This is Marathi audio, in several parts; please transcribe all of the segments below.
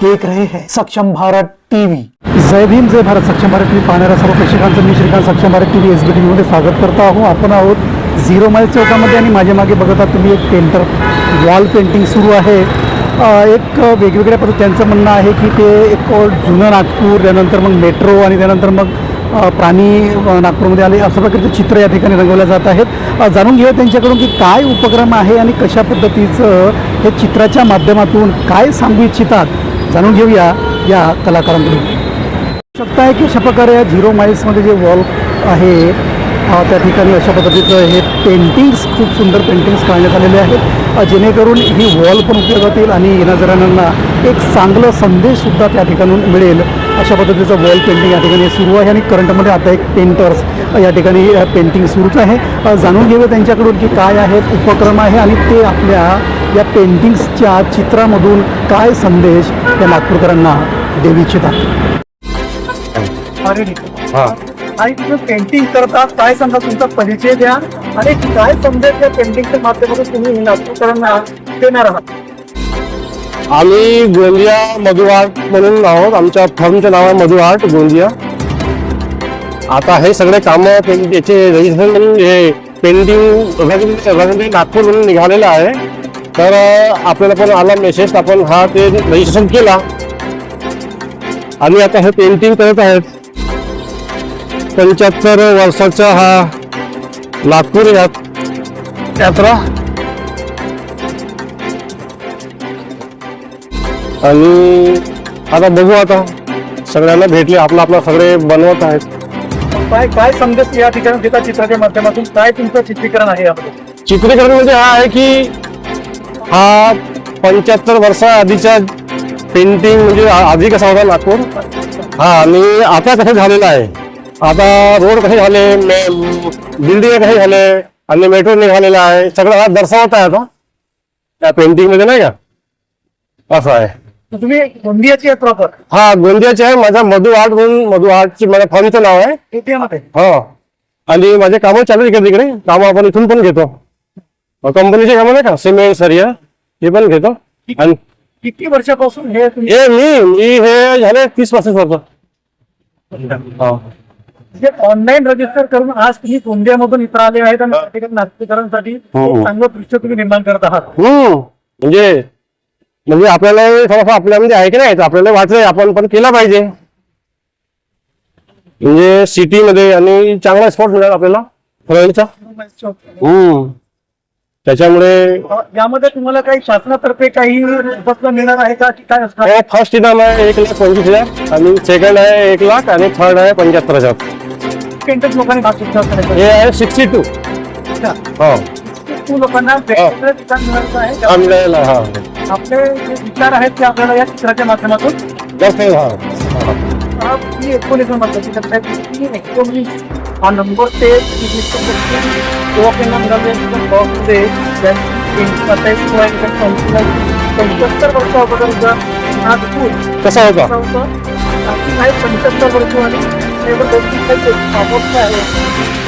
देख रहे हैं। सक्षम भारत टीव्ही जय भीम जय भारत। सक्षम भारत टीव्ही पाहणाऱ्या सर्व प्रेक्षकांचं मी Shrikant Saksham Bharat TV S B T मध्ये स्वागत करतो आहो आपण आहोत झिरो माईल चौकामध्ये आणि माझ्या मागे बघत आहात तुम्ही एक पेंटर वॉल पेंटिंग सुरू आहे. एक वेगवेगळ्या पद्धती त्यांचं म्हणणं आहे की ते एक जुनं नागपूर त्यानंतर मग मेट्रो आणि त्यानंतर मग प्राणी नागपूरमध्ये आले. अशा प्रकारचे चित्र या ठिकाणी रंगवल्या जात आहेत. जाणून घेऊया त्यांच्याकडून की काय उपक्रम आहे आणि कशा पद्धतीचं हे चित्राच्या माध्यमातून काय सांगू इच्छितात जाणून घेऊया या कलाकारांकडून. शकताय की अशा प्रकारे या झिरो माईल्समध्ये जे वॉल आहे त्या ठिकाणी अशा पद्धतीचं हे पेंटिंग्स खूप सुंदर पेंटिंग्स काढण्यात आलेले आहेत. जेणेकरून ही वॉल पण उपयोगात येईल आणि येणाऱ्यांना एक चांगला संदेशसुद्धा त्या ठिकाणून मिळेल. अशा पद्धतीचं वॉल पेंटिंग या ठिकाणी सुरू आहे आणि करंटमध्ये आता एक पेंटर्स या ठिकाणी पेंटिंग सुरूच आहे. जाणून घेऊया त्यांच्याकडून की काय आहेत उपक्रम आहे आणि ते आपल्या या पेंटिंग्सच्या चित्रामधून काय संदेश या नागपूरकरांना देऊ इच्छितात अरे हा. आणि तुम्ही पेंटिंग करतात काय सांगा तुमचा परिचय द्या आणि काय संदेश या पेंटिंगच्या माध्यमातून तुम्ही नागपूरकरांना देणार आहात? आम्ही गोंदिया मधुआर्ट म्हणून आहोत. आमच्या फर्मचं नाव आहे मधुआर्ट गोंदिया. आता हे सगळे काम याचे रजिस्ट्रेशन म्हणून हे पेंटिंग रंगबिंग नागपूर म्हणून निघालेलं आहे. तर आपल्याला पण आला मेसेज आपण हा ते रजिस्ट्रेशन केला. आणि आता हे पेंटिंग करत आहेत. पंच्याहत्तर वर्षाचा हा नागपूर यात यात्रा. आणि आता बघू आता. सगळ्यांना भेटले आपला आपला सगळे बनवत आहेत. काय काय संदेश या ठिकाणी चित्राच्या माध्यमातून? काय तुमचं चित्रीकरण आहे यामध्ये? चित्रीकरण म्हणजे हा आहे की हा पंच्याहत्तर वर्षा आधीचा पेंटिंग म्हणजे आ- आधी कसा होता नागपूर? हा आणि आता कसं झालेलं आहे? आता रोड कसे झाले बिल्डिंग कसे झाले आणि मेट्रो निघालेला आहे सगळं हा दर्शवत आहे आता. त्या पेंटिंगमध्ये नाही का? असं आहे. तुम्ही गोंदियाची आहेत प्रॉपर हा गोंदियाचे आहे. माझा मधु आर्ट म्हणून मधु आर्टचे माझ्या फॉर्मचं नाव आहे. हो. आणि माझे कामं चालू आहे इकडे तिकडे कामं आपण इथून पण घेतो. कंपनीचे कामं नाही का? सिमेंट सरिया हे पण घेतो. आणि किती वर्षापासून हे तुम्ही हे मी मी हे झाले तीस पस्तीस वर्ष. हो. ऑनलाईन रजिस्टर करून आज तुम्ही गोंदियामधून इथं आले आहेत आणि नागरिकांसाठी हो. एक चांगलं दृश्य तुम्ही निर्माण करत आहात. हम्म. म्हणजे म्हणजे आपल्याला थोडंफार आपल्यामध्ये आहे की नाही आपल्याला वाटतंय आपण पण केला पाहिजे. म्हणजे सिटीमध्ये आणि चांगला स्पॉट मिळाला आपल्याला फिरायचा हम्म. त्याच्यामुळे यामध्ये तुम्हाला काही शासनातर्फे काही मिळणार आहे का? काय असणार? फर्स्ट इनाम आहे एक लाख पंचवीस हजार आणि सेकंड आहे एक लाख आणि थर्ड आहे पंच्याहत्तर हजार. लोकांनी हे आहे सिक्स्टी टू हो. तू लोकांना वेगवेगळं ठिकाण मिळालं आहे. हा मिळालेला हा. आपले जे विचार आहेत ते आपल्याला या चित्राच्या माध्यमातून. जास्त आहे, हा. हा, ती एकोणीस नंबरचा चित्र आहे. ती एकोणीस. हा नंबर ते बॉक्समध्ये पंच्याहत्तर वर्ष अगोदरचा नागपूर. कसा होता असा होता. आणि आहे पंच्याहत्तर वर्ष आणि त्यावर दोन तीन काही सामोरचं आहे?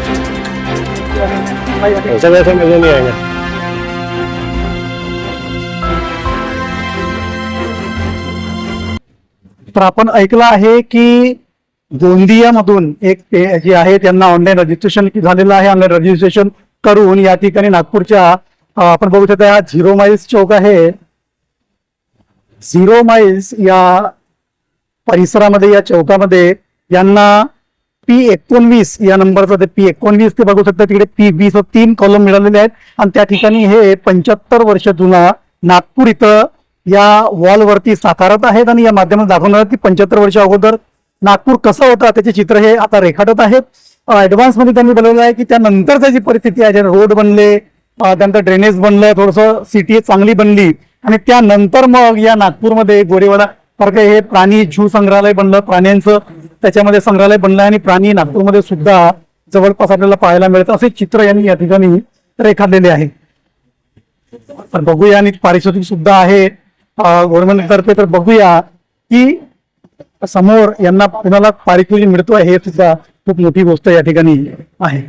ऐसा वैसा मजा नहीं आएगा तर आपण ऐकलं आहे की गोंदियामधून एक जे आहे त्यांना ऑनलाईन रजिस्ट्रेशन झालेलं आहे ऑनलाईन रजिस्ट्रेशन करून या ठिकाणी नागपूरच्या अं, आपण बघू शकता हा झिरो माइल्स चौक आहे. झिरो माइल्स या परिसरामध्ये या चौकामध्ये यांना पी एकोणवीस या नंबरचा ते पी एकोणवीस ते बघू शकता तिकडे पी वीस तीन कॉलम मिळालेले आहेत. आणि त्या ठिकाणी हे पंच्याहत्तर वर्ष जुना नागपूर इथं या वॉलवरती साकारत आहेत आणि या माध्यमात दाखवणार आहेत की पंच्याहत्तर वर्ष अगोदर नागपूर कसं होतं त्याचे चित्र हे आता रेखाटत आहेत. ऍडव्हान्समध्ये त्यांनी बनवलं आहे की त्यानंतरची जी परिस्थिती आहे रोड बनले त्यानंतर ड्रेनेज बनलं थोडस सिटी चांगली बनली. आणि त्यानंतर मग या नागपूरमध्ये गोरेवाडा तर काय हे प्राणी जीव संग्रहालय बनलं प्राण्यांचं त्याच्यामध्ये संग्रहालय बनलं आणि प्राणी नागपूरमध्ये सुद्धा जवळपास आपल्याला पाहायला मिळतं. असे चित्र यांनी या ठिकाणी रेखाटलेले आहे. तर बघूया आणि पारितोषिक सुद्धा आहे गव्हर्नमेंट तर्फे तर बघूया की समोर यांना कुणाला पारितोषिक मिळतो हे सुद्धा खूप मोठी गोष्ट या ठिकाणी आहे.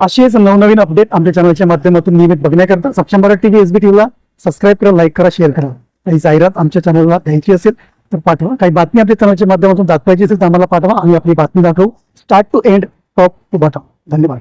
असेच नवनवीन अपडेट आमच्या चॅनलच्या माध्यमातून नियमित बघण्याकरता सक्षम भारत टीव्ही एसबी टीव्हीला सबस्क्राईब करा लाईक करा शेअर करा. काही जाहिरात आमच्या चॅनलला द्यायची असेल तर पाठवा. काही बातमी आपल्या चॅनलच्या माध्यमातून दाखवायची असेल तर आम्हाला पाठवा. आम्ही आपली बातमी दाखवू. Start to end top to bottom धन्यवाद.